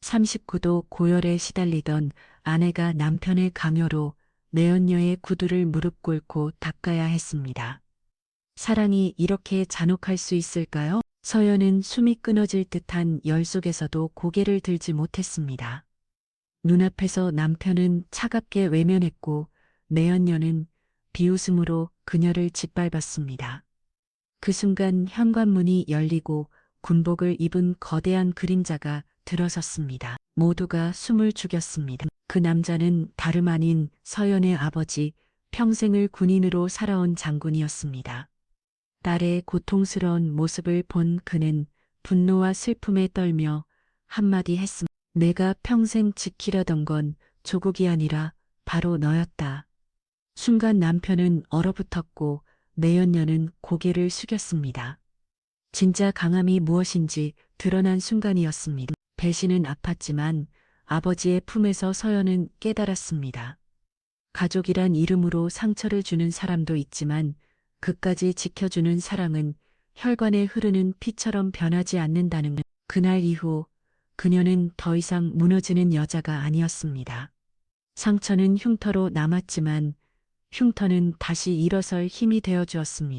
39도 고열에 시달리던 아내가 남편의 강요로 내연녀의 구두를 무릎 꿇고 닦아야 했습니다. 사랑이 이렇게 잔혹할 수 있을까요? 서연은 숨이 끊어질 듯한 열 속에서도 고개를 들지 못했습니다. 눈앞에서 남편은 차갑게 외면했고 내연녀는 비웃음으로 그녀를 짓밟았습니다. 그 순간 현관문이 열리고 군복을 입은 거대한 그림자가 들어섰습니다. 모두가 숨을 죽였습니다. 그 남자는 다름 아닌 서연의 아버지, 평생을 군인으로 살아온 장군이었습니다. 딸의 고통스러운 모습을 본 그는 분노와 슬픔에 떨며 한마디 했습니다. 내가 평생 지키려던 건 조국이 아니라 바로 너였다. 순간 남편은 얼어붙었고 내연녀는 고개를 숙였습니다. 진짜 강함이 무엇인지 드러난 순간이었습니다. 배신은 아팠지만 아버지의 품에서 서연은 깨달았습니다. 가족이란 이름으로 상처를 주는 사람도 있지만 그까지 지켜주는 사랑은 혈관에 흐르는 피처럼 변하지 않는다는 것. 그날 이후 그녀는 더 이상 무너지는 여자가 아니었습니다. 상처는 흉터로 남았지만 흉터는 다시 일어설 힘이 되어 주었습니다.